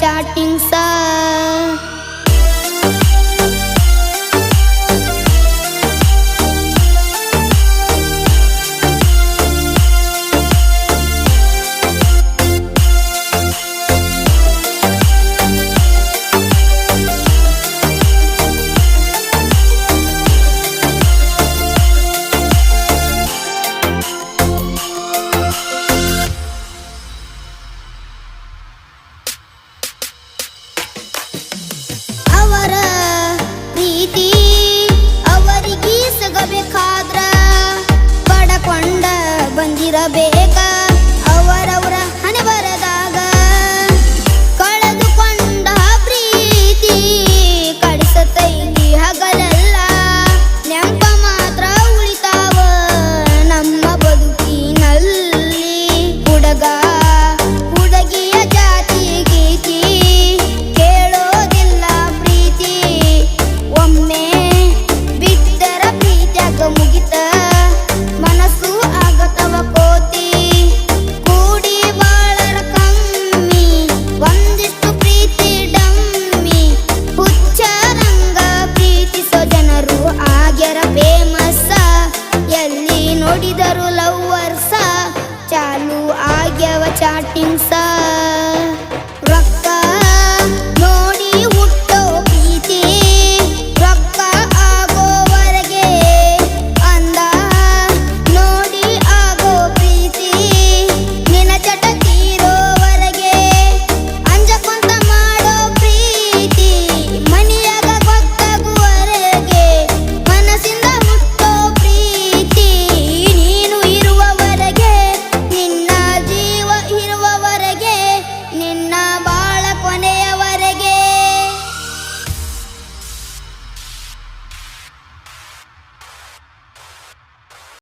chatting sir ನೋಡಿದರು lovers ಚಾಲು ಆಗ್ಯವ ಚಾಟಿಂಗ್ಸ.